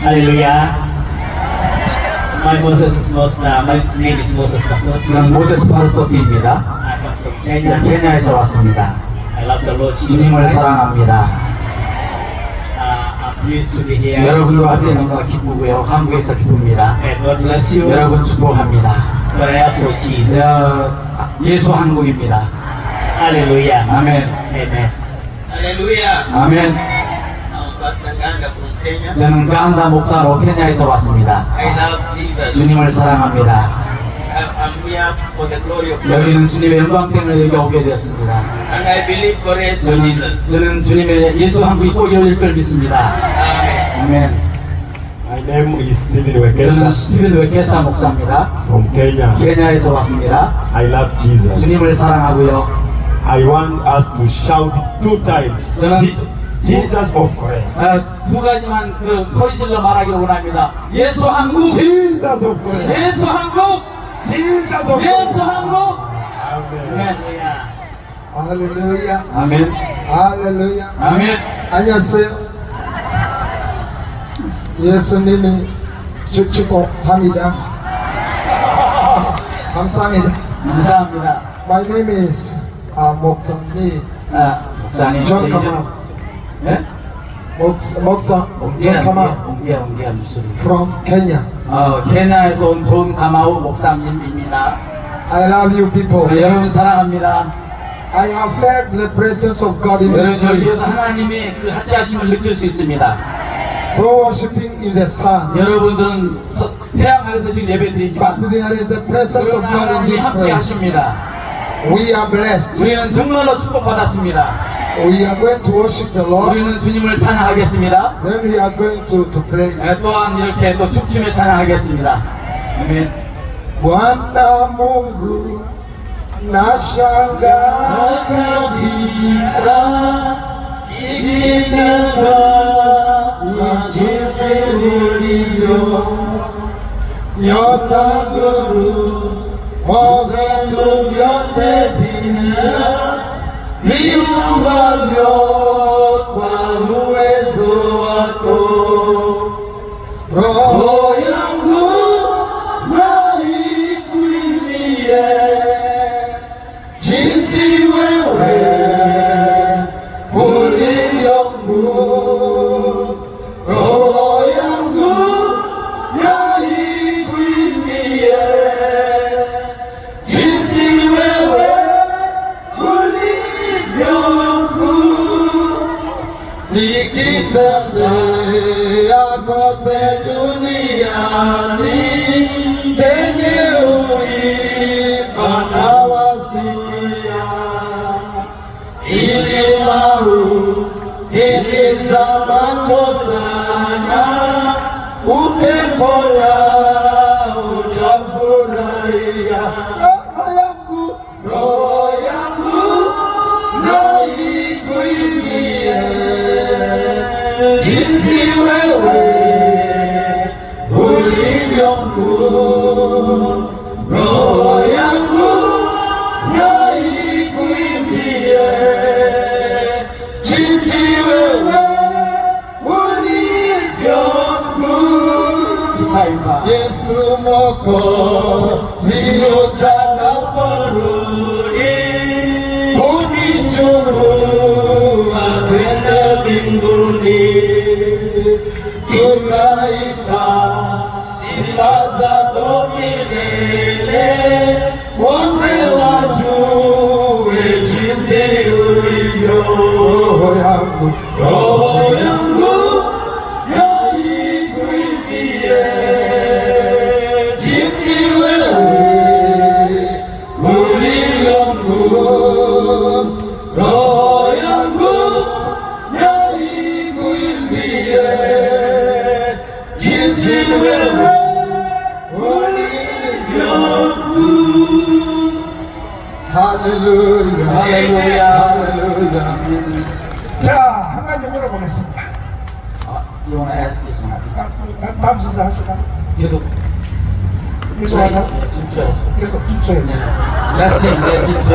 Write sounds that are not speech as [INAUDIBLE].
Hallelujah. My Moses is Moses. Uh, my name is Moses Batot. 저는 모세스 바르토티입니다. I come from 저는 Kenya. 케냐에서 왔습니다. I love the Lord Jesus 주님을 Christ. 사랑합니다. Uh, I'm pleased to be here. 여러분과 함께 너무나 기쁘고요. 한국에서 기쁩니다. And God bless you. 여러분 축복합니다. Prayer for Jesus. 저, 예수 한국입니다. Hallelujah. 아멘. Amen. Hallelujah. 아멘. I'm Pastor Nganga from Kenya. 저는 간다 목사로 케냐에서 왔습니다. I love Jesus. 주님을 사랑합니다. I- I'm here for the glory of God. 여기는 주님의 영광 때문에 여기 오게 되었습니다. And I believe God is 저는, Jesus. 저는 주님의 예수 한국이 꼭 이루어질 걸 믿습니다. Amen. 아멘. My name is Stephen 저는 스피릿 웨케사 목사입니다. from Kenya. 케냐에서 왔습니다. I love Jesus. 주님을 사랑하고요. I want us to shout two times. 저는 Jesus of Korea. 어, 두 가지만 그 소리질러 말하기를 원합니다. 예수 한국, Jesus of Korea. 예수 한국, Jesus of 예수 Korea. 한국. Amen. 아멘. 할렐루야, 아멘. 할렐루야. 아멘. 안녕하세요. 예수님이 축복합니다. [LAUGHS] 감사합니다. 감사합니다. My name is uh, 목사님 아, 목사님. 카 예? 목, 목사 옹기야, 존 카마 옹기야, 옹기야 목소리. from Kenya. 어, 케냐에서 온 존 가마우 목사님입니다. I love you people. 어, 여러분 사랑합니다. I have felt the presence of God in this 여러분 여기에서 place. 하나님의 그 하치하심을 느낄 수 있습니다. No worshiping in the sun. 여러분들은 서- 태양 아래서 지금 예배 드리지만 But there is the presence of 그러나 God in 하나님이 this 함께 place. 하십니다. We are blessed. 우리는 정말로 축복받았습니다. We are going to worship the Lord. 우리는 주님을 찬양하겠습니다. Then we are going to, to pray. 예, 또한 이렇게 또 춤추며 찬양하겠습니다. 아멘. Bwana Mungu nashangaa kabisa jinsi ulivyo nyota nguru vitu vyote vina viumbavyo kwa nikitembea kote duniani, ndege huimba na wasikia, ilimau ilizamato sana, upepo Yesu Mwokozi Hallelujah. Hallelujah. Hallelujah. 자, 한 가지 물어보겠습니다. 아, you wanna ask me something? 다- 다음 순서. 계속 계속 하자. 춤춰요. 계속 춤춰야 돼. Let's sing, let's sing praise.